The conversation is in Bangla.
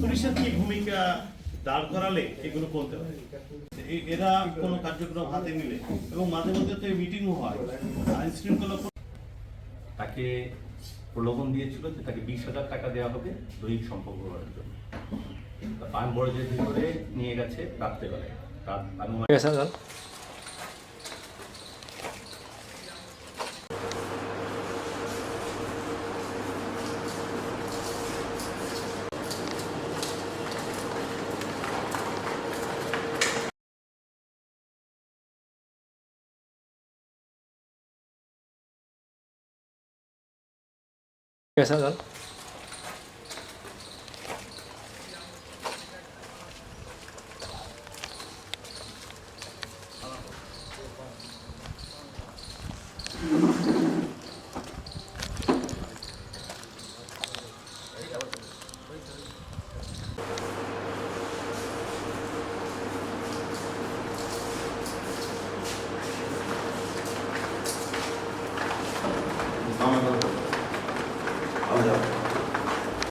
পুলিশের কি ভূমিকা দাঁড় করালে এগুলো বলতে হয় এরা কোনো কার্যক্রম হাতে নিলে এবং মাঝে মধ্যে তো মিটিংও হয়। আইন শৃঙ্খলা তাকে প্রলোভন দিয়েছিল যে তাকে বিশ হাজার টাকা দেওয়া হবে দৈহিক সম্পর্ক করার জন্য। পান বড়জের ভিতরে নিয়ে গেছে রাত্রেবেলায়। রাত 一二三走